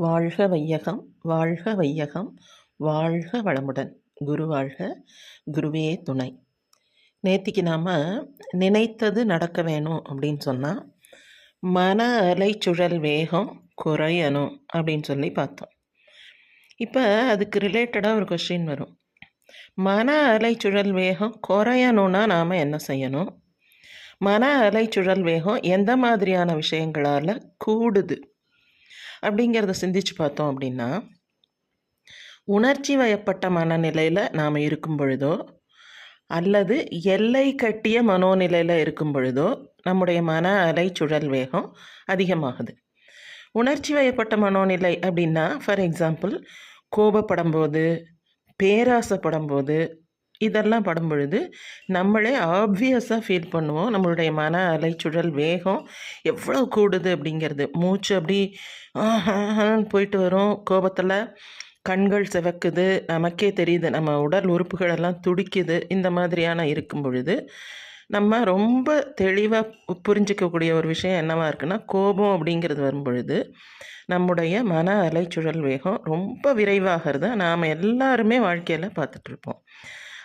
வாழ்க வையகம் வாழ்க வையகம் வாழ்க வளமுடன். குரு வாழ்க குருவே துணை. நேத்திக்கு நாம் நினைத்தது நடக்க வேணும் அப்படின்னு சொன்னால் மன அலைச்சுழல் வேகம் குறையணும் அப்படின்னு சொல்லி பார்த்தோம். இப்போ அதுக்கு ரிலேட்டடாக ஒரு கொஸ்டின் வரும். மன அலைச்சுழல் வேகம் குறையணும்னா நாம் என்ன செய்யணும்? மன அலைச்சுழல் வேகம் எந்த மாதிரியான விஷயங்களால் கூடுது? அப்படிங்கிறத சிந்திச்சு பார்த்தோம் அப்படின்னா உணர்ச்சி வயப்பட்ட மனநிலையில் நாம் இருக்கும் பொழுதோ அல்லது எல்லை கட்டிய மனோநிலையில் இருக்கும் பொழுதோ நம்முடைய மன அலை சுழல் வேகம் அதிகமாகுது. உணர்ச்சி வயப்பட்ட மனோநிலை அப்படின்னா ஃபார் எக்ஸாம்பிள் கோபப்படும் போது பேராசைப்படும் போது இதெல்லாம் படும் பொழுது நம்மளே ஆப்வியஸாக ஃபீல் பண்ணுவோம். நம்மளுடைய மன அலைச்சுழல் வேகம் எவ்வளோ கூடுது அப்படிங்கிறது. மூச்சு அப்படி போயிட்டு வரும். கோபத்தில் கண்கள் சிவக்குது. நமக்கே தெரியுது நம்ம உடல் உறுப்புகள் எல்லாம் துடிக்குது. இந்த மாதிரியான இருக்கும் பொழுது நம்ம ரொம்ப தெளிவாக புரிஞ்சிக்கக்கூடிய ஒரு விஷயம் என்னவாக இருக்குன்னா கோபம் அப்படிங்கிறது வரும்பொழுது நம்முடைய மன அலைச்சுழல் வேகம் ரொம்ப விரைவாகிறது. நாம் எல்லாருமே வாழ்க்கையில் பார்த்துட்ருப்போம்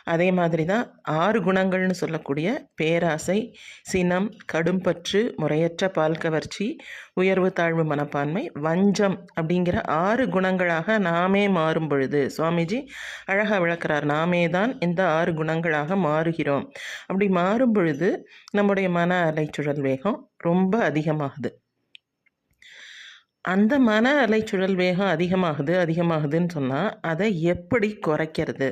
அதே மாதிரி தான் ஆறு குணங்கள்னு சொல்லக்கூடிய பேராசை சினம் கடும்பற்று முறையற்ற பால் கவர்ச்சி உயர்வு தாழ்வு மனப்பான்மை வஞ்சம் அப்படிங்கிற ஆறு குணங்களாக நாமே மாறும் பொழுது. சுவாமிஜி அழகாக விளக்கிறார் நாமே தான் இந்த ஆறு குணங்களாக மாறுகிறோம். அப்படி மாறும் பொழுது நம்முடைய மன அலைச்சுழல் வேகம் ரொம்ப அதிகமாகுது. அந்த மன அலைச்சுழல் வேகம் அதிகமாகுது அதிகமாகுதுன்னு சொன்னால் அதை எப்படி குறைக்கிறது?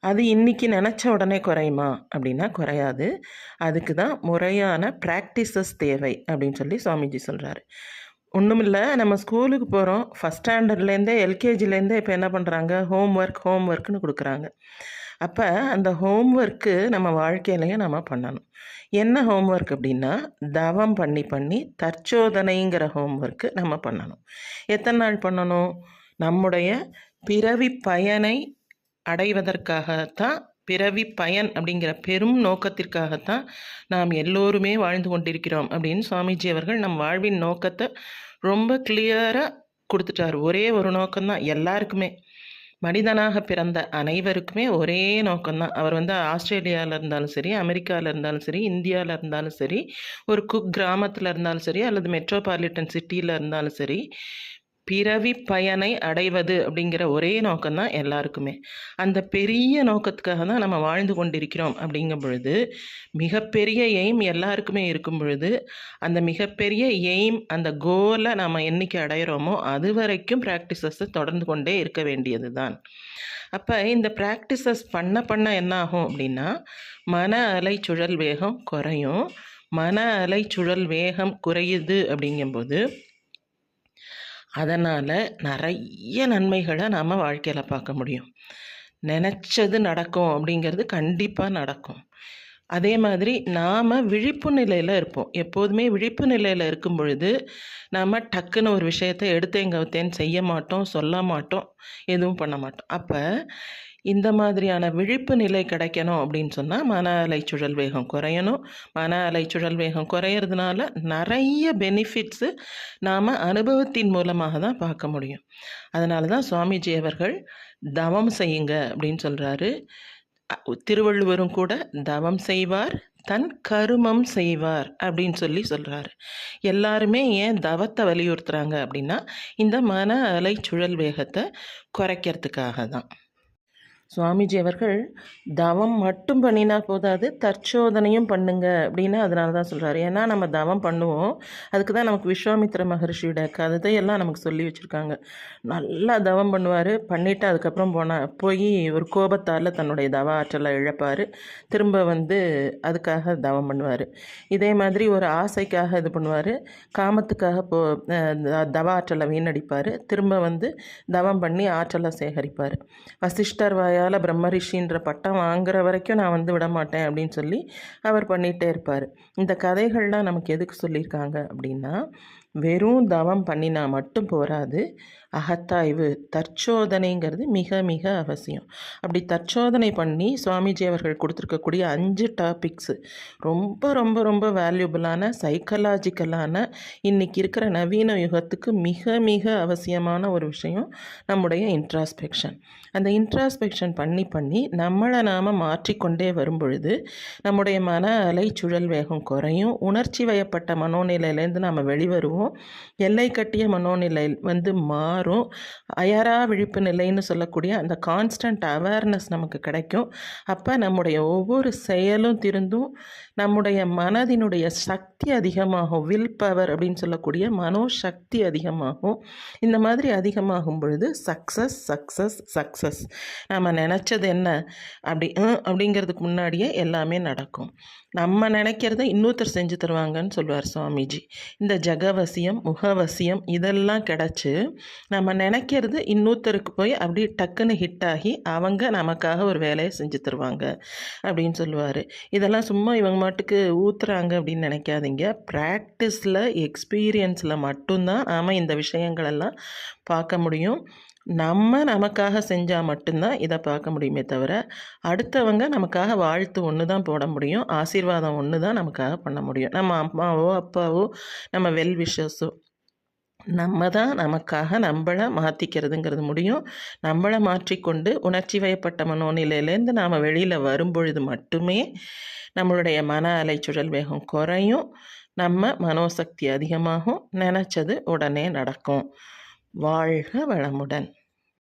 அது இன்றைக்கி நினச்ச உடனே குறையுமா? அப்படின்னா குறையாது. அதுக்கு தான் முறையான ப்ராக்டிசஸ் தேவை அப்படின்னு சொல்லி சுவாமிஜி சொல்கிறாரு ஒன்றும் இல்லை நம்ம ஸ்கூலுக்கு போகிறோம் ஃபஸ்ட் ஸ்டாண்டர்ட்லேருந்தே எல்கேஜிலேருந்தே இப்போ என்ன பண்ணுறாங்க ஹோம் ஒர்க் ஹோம் ஒர்க்னு கொடுக்குறாங்க. அப்போ அந்த ஹோம் ஒர்க்கு நம்ம வாழ்க்கையிலையும் நம்ம பண்ணணும். என்ன ஹோம் ஒர்க் அப்படின்னா தவம் பண்ணி பண்ணி தற்சோதனைங்கிற ஹோம் ஒர்க்கு நம்ம பண்ணணும். எத்தனை நாள் பண்ணணும்? நம்முடைய பிறவி பயனை அடைவதற்காகத்தான் பிறவி பயன் அப்படிங்கிற பெரும் நோக்கத்திற்காகத்தான் நாம் எல்லோருமே வாழ்ந்து கொண்டிருக்கிறோம் அப்படின்னு சுவாமிஜி அவர்கள் நம் வாழ்வின் நோக்கத்தை ரொம்ப கிளியராக கொடுத்துட்டார். ஒரே ஒரு நோக்கம்தான் எல்லாருக்குமே. மனிதனாக பிறந்த அனைவருக்குமே ஒரே நோக்கம்தான். அவர் வந்து ஆஸ்திரேலியாவில் இருந்தாலும் சரி அமெரிக்காவில் இருந்தாலும் சரி இந்தியாவில் இருந்தாலும் சரி ஒரு குக் கிராமத்தில் இருந்தாலும் சரி அல்லது மெட்ரோபாலிட்டன் சிட்டியில் இருந்தாலும் சரி பிறவி பயனை அடைவது அப்படிங்கிற ஒரே நோக்கம்தான் எல்லாருக்குமே. அந்த பெரிய நோக்கத்துக்காக தான் நம்ம வாழ்ந்து கொண்டிருக்கிறோம் அப்படிங்கும் பொழுது மிகப்பெரிய எய்ம் எல்லாருக்குமே இருக்கும் பொழுது அந்த மிகப்பெரிய எய்ம் அந்த கோலை நம்ம என்றைக்கு அடையிறோமோ அது வரைக்கும் ப்ராக்டிசஸை தொடர்ந்து கொண்டே இருக்க வேண்டியது தான் அப்போ இந்த ப்ராக்டிசஸ் பண்ண பண்ண என்ன ஆகும் அப்படின்னா மன அலை சுழல் வேகம் குறையும். மன அலை சுழல் வேகம் குறையுது அப்படிங்கும்போது அதனால் நிறைய நன்மைகளை நாம் வாழ்க்கையில் பார்க்க முடியும். நினச்சது நடக்கும் அப்படிங்கிறது கண்டிப்பாக நடக்கும். அதே மாதிரி நாம் விழிப்பு நிலையில் இருப்போம். எப்போதுமே விழிப்பு நிலையில் இருக்கும் பொழுது நாம் டக்குன்னு ஒரு விஷயத்தை எடுத்தேன் செய்ய மாட்டோம் சொல்ல மாட்டோம் எதுவும் பண்ண மாட்டோம். அப்போ இந்த மாதிரியான விழிப்பு நிலை கிடைக்கணும் அப்படின்னு சொன்னால் மன அலைச்சுழல் வேகம் குறையணும். மன அலைச்சுழல் வேகம் குறையிறதுனால நிறைய பெனிஃபிட்ஸு நாம் அனுபவத்தின் மூலமாக தான் பார்க்க முடியும். அதனால தான் சுவாமிஜி அவர்கள் தவம் செய்யுங்க அப்படின்னு சொல்கிறாரு திருவள்ளுவரும் கூட தவம் செய்வார் தன் கருமம் செய்வார் அப்படின்னு சொல்லி சொல்கிறாரு எல்லாருமே ஏன் தவத்தை வலியுறுத்துகிறாங்க அப்படின்னா இந்த மன அலைச்சுழல் வேகத்தை குறைக்கிறதுக்காக தான். சுவாமிஜி அவர்கள் தவம் மட்டும் பண்ணினா போதாது தற்சோதனையும் பண்ணுங்க அப்படின்னு அதனால தான் சொல்கிறாரு ஏன்னா நம்ம தவம் பண்ணுவோம். அதுக்கு தான் நமக்கு விஸ்வாமித்திர மகர்ஷியோட கதையெல்லாம் நமக்கு சொல்லி வச்சுருக்காங்க. நல்லா தவம் பண்ணுவார். பண்ணிவிட்டு அதுக்கப்புறம் போனால் போய் ஒரு கோபத்தால் தன்னுடைய தவ ஆற்றலை இழப்பார். திரும்ப வந்து அதுக்காக தவம் பண்ணுவார். இதே மாதிரி ஒரு ஆசைக்காக இது பண்ணுவார். காமத்துக்காக போ தவ ஆற்றலை வீணடிப்பார். திரும்ப வந்து தவம் பண்ணி ஆற்றலை சேகரிப்பார். வசிஷ்டர் வாய் தயால பிரம்மரிஷின்ற பட்டம் வாங்குற வரைக்கும் நான் வந்து விட மாட்டேன் அப்படின்னு சொல்லி அவர் பண்ணிகிட்டே இருப்பார். இந்த கதைகள்லாம் நமக்கு எதுக்கு சொல்லியிருக்காங்க அப்படின்னா வெறும் தவம் பண்ணினா மட்டும் போராது அகத்தாய்வு தற்சோதனைங்கிறது மிக மிக அவசியம். அப்படி தற்சோதனை பண்ணி சுவாமிஜி அவர்கள் கொடுத்துருக்கக்கூடிய அஞ்சு டாபிக்ஸு ரொம்ப ரொம்ப ரொம்ப வேல்யூபிளான சைக்கலாஜிக்கலான இன்றைக்கி இருக்கிற நவீன யுகத்துக்கு மிக மிக அவசியமான ஒரு விஷயம் நம்முடைய இன்ட்ராஸ்பெக்ஷன் அந்த இன்ட்ராஸ்பெக்ஷன் பண்ணி பண்ணி நம்மளை நாம் மாற்றிக்கொண்டே வரும்பொழுது நம்முடைய மன அலை சுழல் வேகம் குறையும். உணர்ச்சி வயப்பட்ட மனோநிலையிலேருந்து நாம் வெளிவருவோம். எல்லை கட்டிய மனோநிலை வந்து மாறும். அயரா விழிப்பு நிலைன்னு சொல்லக்கூடிய அந்த கான்ஸ்டன்ட் அவேர்னஸ் நமக்கு கிடைக்கும். அப்போ நம்முடைய ஒவ்வொரு செயலும் திருந்தும். நம்முடைய மனதினுடைய சக்தி அதிகமாகும். வில் பவர் அப்படின்னு சொல்லக்கூடிய மனோசக்தி அதிகமாகும். இந்த மாதிரி அதிகமாகும் பொழுது சக்ஸஸ் சக்ஸஸ் சக்ஸஸ் நம்ம நினச்சது என்ன? அப்படி "ம்" அப்படிங்கிறதுக்கு முன்னாடியே எல்லாமே நடக்கும். நம்ம நினைக்கிறத இன்னொருத்தர் செஞ்சு தருவாங்கன்னு சொல்லுவார் சுவாமிஜி. இந்த ஜகவசியம் முகவசியம் இதெல்லாம் கிடச்சி நம்ம நினைக்கிறது இன்னொருத்தருக்கு போய் அப்படியே டக்குன்னு ஹிட் ஆகி அவங்க நமக்காக ஒரு வேலையை செஞ்சு தருவாங்க அப்படின்னு சொல்லுவார். இதெல்லாம் சும்மா இவங்க மாட்டுக்கு ஊத்துறாங்க அப்படின்னு நினைக்காதீங்க. ப்ராக்டிஸில் எக்ஸ்பீரியன்ஸில் மட்டும்தான் நாம் இந்த விஷயங்களெல்லாம் பார்க்க முடியும். நம்ம நமக்காக செஞ்சால் மட்டும்தான் இதை பார்க்க முடியுமே தவிர அடுத்தவங்க நமக்காக வாழ்த்து ஒன்று தான் போட முடியும் ஆசீர்வாதம் ஒன்று தான் நமக்காக பண்ண முடியும். நம்ம அம்மாவோ அப்பாவோ நம்ம வெல் விஷஸோ நம்ம தான் நமக்காக நம்மளை மாற்றிக்கிறதுங்கிறது முடியும். நம்மளை மாற்றிக்கொண்டு உணர்ச்சி வயப்பட்ட மனோநிலையிலேருந்து நாம் வெளியில் வரும்பொழுது மட்டுமே நம்மளுடைய மன அலைச்சுழல் வேகம் குறையும். நம்ம மனோசக்தி அதிகமாகும். நினச்சது உடனே நடக்கும். வாழ்க வளமுடன்.